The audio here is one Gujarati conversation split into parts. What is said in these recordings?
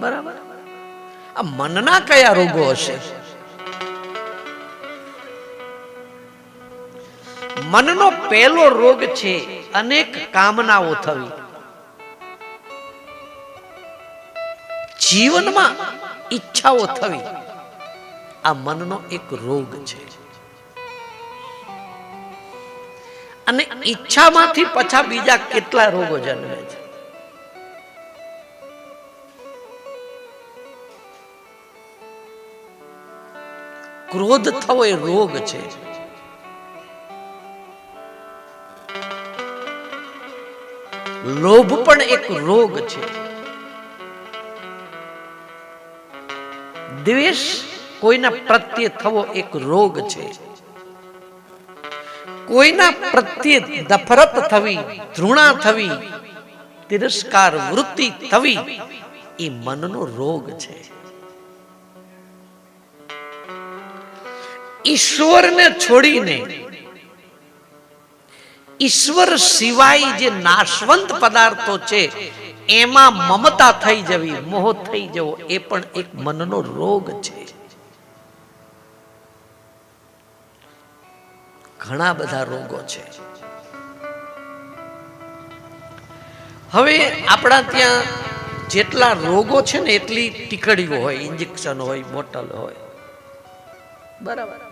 બરાબર? આ મનના કયા રોગો હશે? મનનો પહેલો રોગ છે અનેક કામનાઓ થવી. જીવનમાં ઈચ્છાઓ થવી. આ મનનો એક રોગ છે. અને ઈચ્છામાંથી પછા બીજા કેટલા રોગો જન્મે છે? ક્રોધ થવો એ રોગ છે. લોભ પણ એક રોગ છે. દ્વેષ કોઈના પ્રત્યે થવો એક રોગ છે. કોઈના પ્રત્યે દફરત થવી, ધૃણા થવી, તિરસ્કાર વૃત્તિ થવી એ મનનો રોગ છે. ઈશ્વરને છોડીને ઈશ્વર સિવાય જે નાશવંત પદાર્થો છે, એમાં મમતા થઈ જવી, મોહ થઈ જવો, એ પણ એક મનનો રોગ છે. ઘણા બધા રોગો છે. હવે આપણા ત્યાં જેટલા રોગો છે ને, એટલી ટીકડીઓ હોય, ઇન્જેક્શન હોય, બોટલ હોય. બરાબર.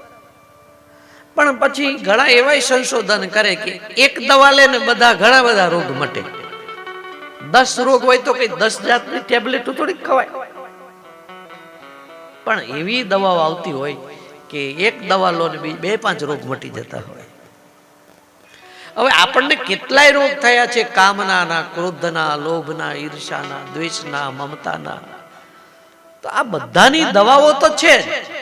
પણ પછી ઘણા એવાય સંશોધન કરે કે એક દવા લે ને બધા ઘણા બધા રોગ મટે. દસ રોગ હોય તો કઈ દસ જાતની ટેબ્લેટ થોડીક ખવાય. પણ એવી દવાઓ આવતી હોય કે એક દવા લો ને બે પાંચ રોગ મટી જતા હોય. હવે આપણને કેટલાય રોગ થયા છે કામનાના, ક્રોધના, લોભના, ઈર્ષાના, દ્વેષના, મમતાના. તો આ બધાની દવાઓ તો છે જ.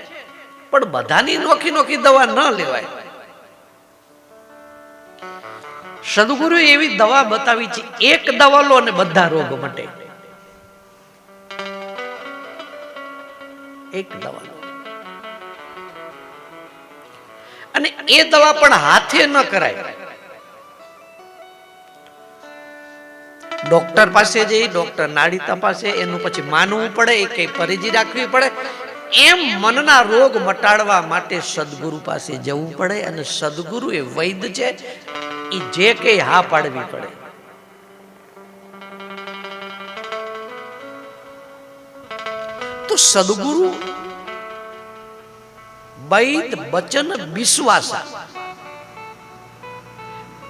પણ બધાની નોખી નોખી દવા ન લેવાય. સદગુરુ એવી દવા બતાવી છે, એક દવા લો અને બધા રોગ મટે. એક દવા અને એ દવા પણ હાથે ન કરાય. ડોક્ટર પાસે જઈ, ડોક્ટર નાડી તપાસે એનું પછી માનવું પડે, એ કઈ પરેજી રાખવી પડે એમ મનના રોગ મટાડવા માટે સદગુરુ પાસે જવું પડે અને સદગુરુ એ વૈદ છે એ જે કે હા પાડવી પડે. તો સદગુરુ વૈદ વચન વિશ્વાસા.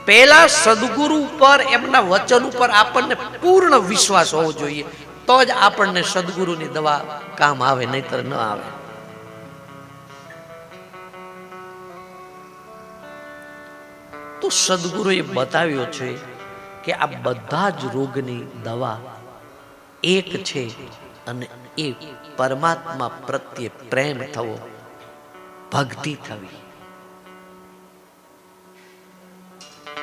પહેલા સદગુરુ ઉપર, એમના વચન ઉપર આપણને પૂર્ણ વિશ્વાસ હોવો જોઈએ. તો જ આપણને સદગુરુની દવા કામ આવે, નહીતર ન આવે. તો સદગુરુએ બતાવ્યો છે કે આ બધા જ રોગની દવા એક છે અને એ પરમાત્મા પ્રત્યે પ્રેમ થવો, ભક્તિ થવી.